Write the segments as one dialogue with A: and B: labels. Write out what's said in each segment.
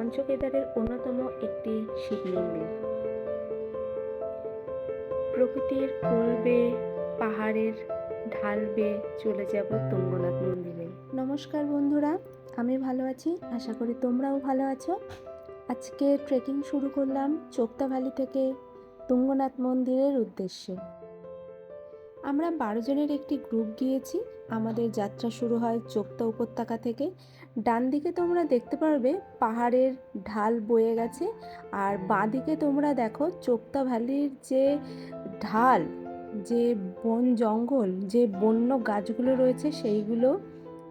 A: পঞ্চকেদারের অন্যতম একটি শিবলিঙ্গের প্রকৃতির কোল বেয়ে পাহাড়ের ঢাল বেয়ে চলে যাব তুঙ্গনাথ মন্দিরে। নমস্কার বন্ধুরা, আমি ভালো আছি, আশা করি তোমরাও ভালো আছো। আজকে ট্রেকিং শুরু করলাম চোপতা ভ্যালি থেকে তুঙ্গনাথ মন্দিরের উদ্দেশ্যে। আমরা বারো জনের একটি গ্রুপ গিয়েছি। আমাদের যাত্রা শুরু হয় চোপতা উপত্যকা থেকে। ডান দিকে তোমরা দেখতে পারবে পাহাড়ের ঢাল বয়ে গেছে আর বাঁ দিকে তোমরা দেখো চোপতা ভ্যালির যে ঢাল, যে বন জঙ্গল, যে বন্য গাছগুলো রয়েছে সেইগুলো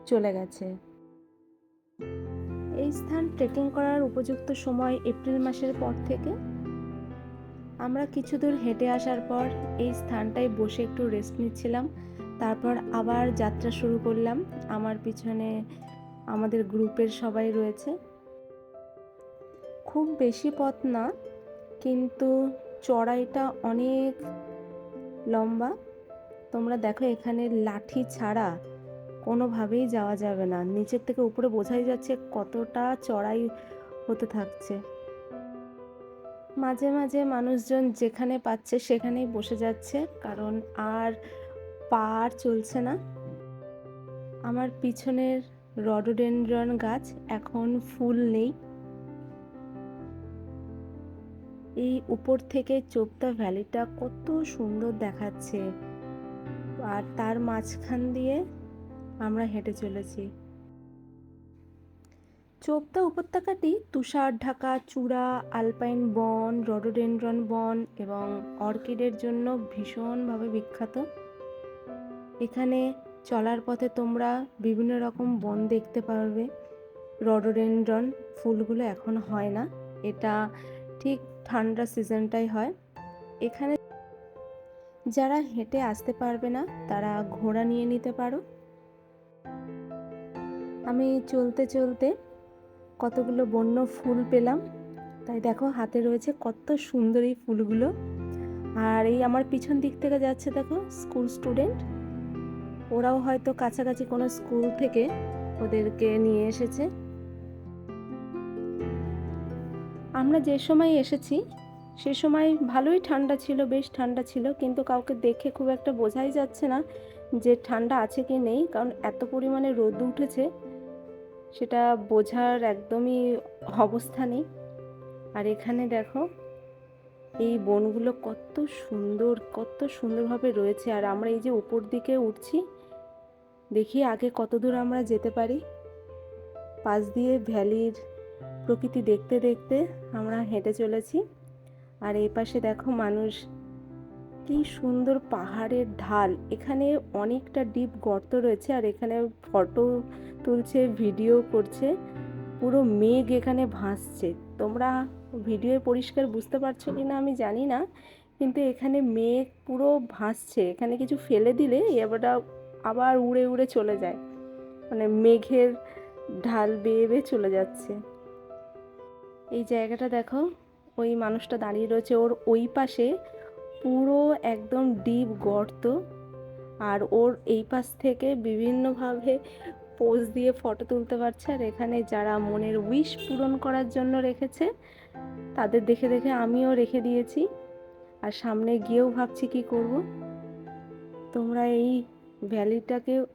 A: চলে গেছে। এই স্থান ট্রেকিং করার উপযুক্ত সময় এপ্রিল মাসের পর থেকে আমরা কিছু দূর হেঁটে আসার পর এই স্থানটায় বসে একটু রেস্ট নিচ্ছিলাম। তারপর আবার যাত্রা শুরু করলাম। আমার পিছনে আমাদের গ্রুপের সবাই রয়েছে। খুব বেশি পথ না, কিন্তু চড়াইটা অনেক লম্বা। তোমরা দেখো এখানে লাঠি ছাড়া কোনোভাবেই যাওয়া যাবে না। নিচের থেকে উপরে বোঝাই যাচ্ছে কতটা চড়াই হতে থাকছে। মাঝে মাঝে মানুষজন যেখানে পাচ্ছে সেখানেই বসে যাচ্ছে, কারণ আর পা আর চলছে না। আমার পিছনের রডোডেন্ড্রন গাছ এখন ফুল নেই। এই উপর থেকে চোপতা ভ্যালিটা কত সুন্দর দেখাচ্ছে। আর তার মাঝখান দিয়ে আমরা হেঁটে চলেছি। চোপতা উপত্যকাটি তুষার ঢাকা, চূড়া, আলপাইন বন, রডোডেন্ড্রন বন এবং অর্কিডের জন্য ভীষণভাবে বিখ্যাত। এখানে চলার পথে তোমরা বিভিন্ন রকম বন দেখতে পারবে। রডোডেন্ড্রন ফুলগুলো এখন হয় না, এটা ঠিক ঠান্ডা সিজনটাই হয়। এখানে যারা হেঁটে আসতে পারবে না, তারা ঘোড়া নিয়ে নিতে পারো। আমি চলতে চলতে কতগুলো বন্য ফুল পেলাম। তাই দেখো হাতে রয়েছে কত সুন্দর এই ফুলগুলো। আর এই আমার পিছন দিক থেকে যাচ্ছে দেখো স্কুল স্টুডেন্ট। ওরাও হয়তো কাছাকাছি কোনো স্কুল থেকে ওদেরকে নিয়ে এসেছে। আমরা যে সময় এসেছি, সে সময় ভালোই ঠান্ডা ছিল, বেশ ঠান্ডা ছিল, কিন্তু কাউকে দেখে খুব একটা বোঝাই যাচ্ছে না যে ঠান্ডা আছে কি নেই, কারণ এত পরিমাণে রোদ উঠেছে। সেটা বোঝার একদমই অবস্থা নেই। আর এখানে দেখো, এই বনগুলো কত সুন্দর, কত সুন্দরভাবে রয়েছে। আর আমরা এই যে উপর দিকে উঠছি, দেখি আগে কত দূর আমরা যেতে পারি। পাশ দিয়ে ভ্যালির প্রকৃতি দেখতে দেখতে আমরা হেঁটে চলেছি। আর এই পাশে দেখো মানুষ কি সুন্দর পাহাড়ের ঢাল। এখানে অনেকটা ডিপ গর্ত রয়েছে আর এখানে ফটো তুলছে ভিডিও করছে। পুরো মেঘ এখানে ভাসছে। তোমরা ভিডিও পরিষ্কার বুঝতে পারছ কি না আমি জানি না, কিন্তু এখানে মেঘ পুরো ভাসছে। এখানে কিছু ফেলে দিলে এবারটা আবার উড়ে উড়ে চলে যায়। মানে মেঘের ঢাল বেয়ে বেয়ে চলে যাচ্ছে। এই জায়গাটা দেখো, ওই মানুষটা দাঁড়িয়ে রয়েছে। ওর ওই পাশে পুরো একদম ডিপ গর্ত আর ওর এই পাশ থেকে বিভিন্নভাবে পোজ দিয়ে ফটো তুলতে পারছে। আর এখানে যারা মনের উইশ পূরণ করার জন্য রেখেছে, তাদের দেখে দেখে আমিও রেখে দিয়েছি। আর সামনে গিয়েও ভাবছি কি করব। তোমরা এই ভ্যালিটাকে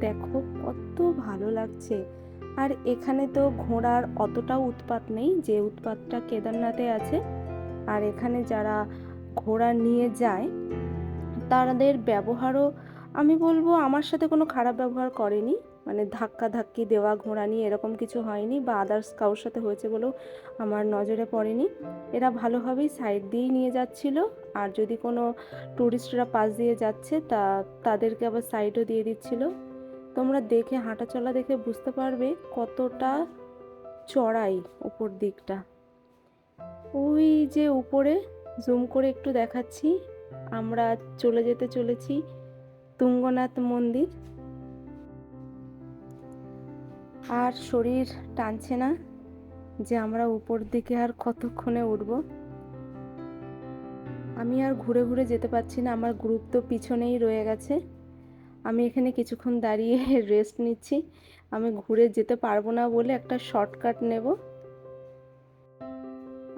A: দেখো, কত ভালো লাগছে। আর এখানে তো ঘোড়ার অতটাও উৎপাত নেই, যে উৎপাতটা কেদারনাথে আছে। আর এখানে যারা ঘোড়া নিয়ে যায়, তাদের ব্যবহারও আমি বলব আমার সাথে কোনো খারাপ ব্যবহার করেনি। মানে ধাক্কা ধাক্কি দেওয়া, ঘোড়া নিয়ে এরকম কিছু হয়নি বা আদার্স কারোর সাথে হয়েছে বলেও আমার নজরে পড়েনি। এরা ভালোভাবেই সাইড দিয়েই নিয়ে যাচ্ছিল। আর যদি কোনো ট্যুরিস্টরা পাশ দিয়ে যাচ্ছে, তা তাদেরকে আবার সাইডও দিয়ে দিচ্ছিল। তোমরা দেখে হাঁটা চলা দেখে বুঝতে পারবে কতটা চড়াই উপর দিকটা। ওই যে উপরে জুম করে একটু দেখাচ্ছি। আমরা চলে যেতে চলেছি তুঙ্গনাথ মন্দির। আর শরীর টানছে না যে আমরা উপর দিকে আর কতক্ষণে উঠব। আমি আর ঘুরে ঘুরে যেতে পারছি না, আমার গ্রুপ তো পিছনেই রয়ে গেছে। আমি এখানে কিছুক্ষণ দাঁড়িয়ে রেস্ট নিচ্ছি। আমি ঘুরে যেতে পারব না বলে একটা শর্টকাট নেব।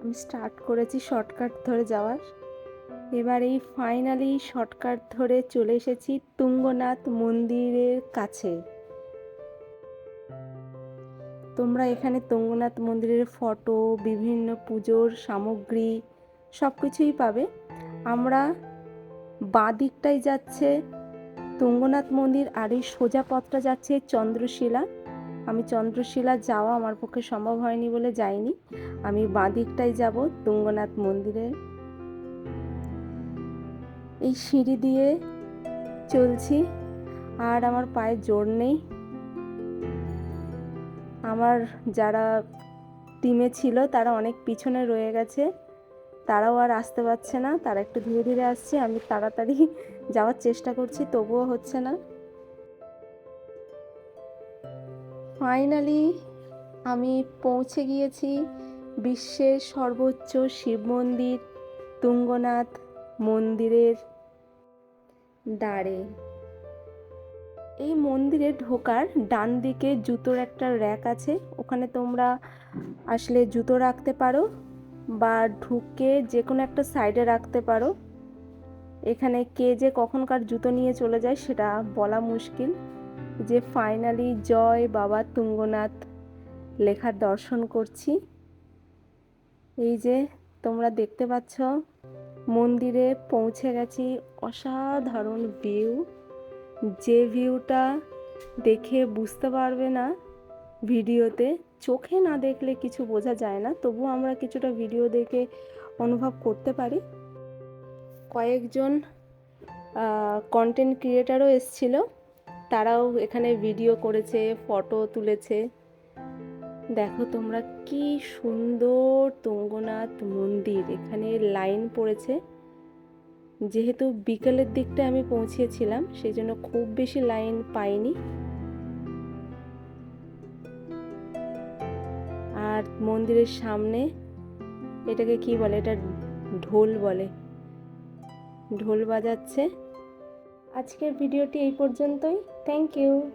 A: আমি স্টার্ট করেছি শর্টকাট ধরে যাওয়ার। এবার এই ফাইনালি শর্টকাট ধরে চলে এসেছি তুঙ্গনাথ মন্দিরের কাছে। তোমরা এখানে তুঙ্গনাথ মন্দিরের ফটো বিভিন্ন পুজোর সামগ্রী সব কিছুই পাবে। আমরা বাঁ দিকটাই যাচ্ছে, তুঙ্গনাথ মন্দির আর এই সোজা পথটা যাচ্ছে চন্দ্রশিলা। আমি চন্দ্রশিলা যাওয়া আমার পক্ষে সম্ভব হয়নি বলে যাইনি। আমি বাঁ দিকটাই যাব, তুঙ্গনাথ মন্দিরে এই সিঁড়ি দিয়ে চলছি, আর আমার পায়ে জোর নেই। আমার যারা টিমে ছিল, তারা অনেক পিছনে রয়ে গেছে। তারাও আর আসতে পারছে না, তারা একটু ধীরে ধীরে আসছে, আমি তাড়াতাড়ি যাওয়ার চেষ্টা করছি, তবুও হচ্ছে না। ফাইনালি আমি পৌঁছে গিয়েছি বিশ্বের সর্বোচ্চ শিব মন্দির, তুঙ্গনাথ মন্দিরের দ্বারে। এই মন্দিরে ঢোকার ডান দিকে জুতোর একটা র্যাক আছে, ওখানে তোমরা আসলে জুতো রাখতে পারো বা ঢুকে যে কোনো একটা সাইডে রাখতে পারো। এখানে কে যে কখনকার জুতো নিয়ে চলে যায় সেটা বলা মুশকিল। যে ফাইনালি জয় বাবা তুঙ্গনাথ লেখার দর্শন করছি। এই যে তোমরা দেখতে পাচ্ছ, মন্দিরে পৌঁছে গেছি, অসাধারণ ভিউ যে ভিউটা দেখে বুঝতে পারবে না ভিডিওতে, চোখে না দেখলে কিছু বোঝা যায় না তবু আমরা কিছুটা ভিডিও দেখে অনুভব করতে পারি। কয়েকজন কন্টেন্ট ক্রিয়েটারও এসছিল। তারাও এখানে ভিডিও করেছে ফটো তুলেছে। দেখো তোমরা কি সুন্দর তুঙ্গনাথ মন্দির। এখানে লাইন পড়েছে। যেহেতু বিকেলের দিকটা আমি পৌঁছেছিলাম সেই জন্য খুব বেশি লাইন পাইনি। আর মন্দিরের সামনে এটাকে কি বলে? এটা ঢোল বলে। ঢোল বাজাচ্ছে। আজকের ভিডিওটি এই পর্যন্তই। Thank you.